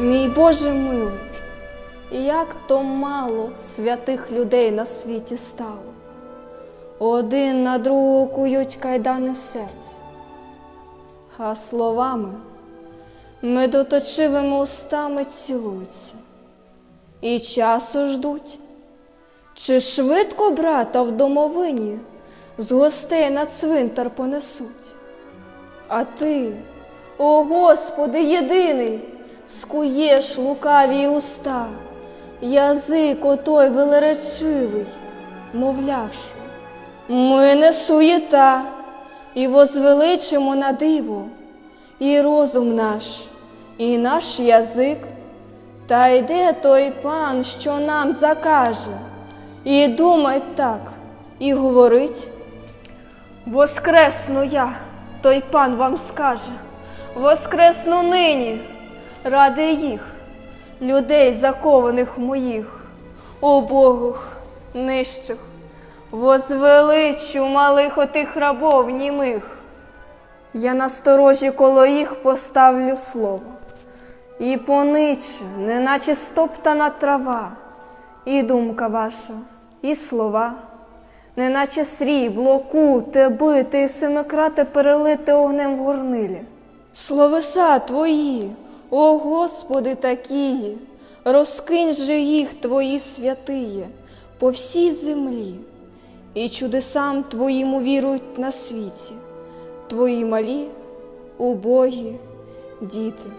Мій Боже милий, як то мало святих людей на світі стало. Один на другого кують кайдани в серці, а словами медоточивими устами цілуються і часу ждуть. Чи швидко брата в домовині з гостей на цвинтар понесуть? А ти, о Господи, єдиний, скуєш лукаві уста, язик отой велеречивий, мовлявши, ми не суєта, і возвеличимо на диво, і розум наш, і наш язик. Та йде той пан, що нам закаже, і думай так, і говорить. Воскресну я, той пан вам скаже, воскресну нині, ради їх, людей, закованих моїх, убогих, нижчих, возвеличу малих отих рабов німих. Я на сторожі коло їх поставлю слово. І пониче, неначе стоптана трава, і думка ваша, і слова, неначе срібло, куте, бите і семикрате перелите огнем в горнилі. Словеса твої, о Господи, такії, розкинь же їх твої святиє по всій землі, і чудесам твоїм увірують на світі, твої малі, убогі діти.